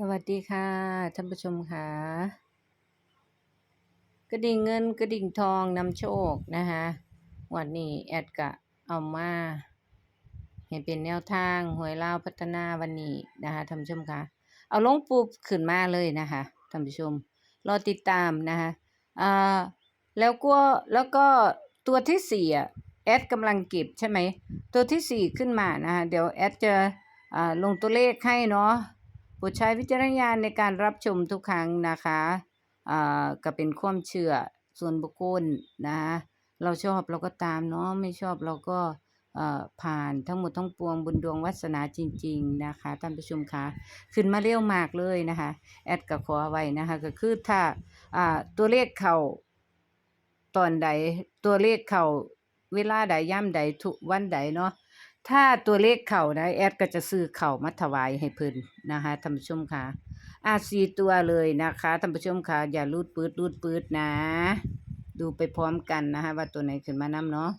สวัสดีค่ะท่านผู้ชมค่ะกระดิ่งเงินกระดิ่งทองนำโชคนะคะวันนี้แอดกะเอามาให้เป็นแนวทางหวยเล่าพัฒนาวันนี้นะคะท่านผู้ชมค่ะเอาลงปุ๊บขึ้นมาเลยนะคะท่านผู้ชม รอติดตามนะคะอ่าแล้วก็แล้วก็ตัวที่สี่อะแอดกำลังเก็บใช่ไหมตัวที่สี่ขึ้นมานะคะเดี๋ยวแอดจะอ่าลงตัวเลขให้เนาะ โปรดใช้วิจารณญาณในการรับชมทุกครั้งนะคะอ่าก็เป็นความเชื่อส่วนบุคคลนะเราชอบเราก็ตามเนาะไม่ชอบเราก็เอ่อผ่านทั้งหมดทั้งปวงบุญดวงวาสนาจริง ๆ นะคะท่านผู้ชมคะขึ้นมาเร็วมากเลยนะคะ แอดก็ขอไว้นะคะ ก็คือถ้าอ่าตัวเลขเข้าตอนใดตัวเลขเข้าเวลาใดย่ำใดทุกวันใดเนาะ ถ้าตัวเลขเข่านะแอดก็จะซื้อเข่ามาถวายให้เพิ่นนะคะท่านผู้ชมค่ะอาสีตัวเลยนะคะท่านผู้ชมค่ะอย่ารูดปืดรูดปืดนะ ดูไปพร้อมกันนะคะว่าตัวไหนขึ้นมานํเนาะ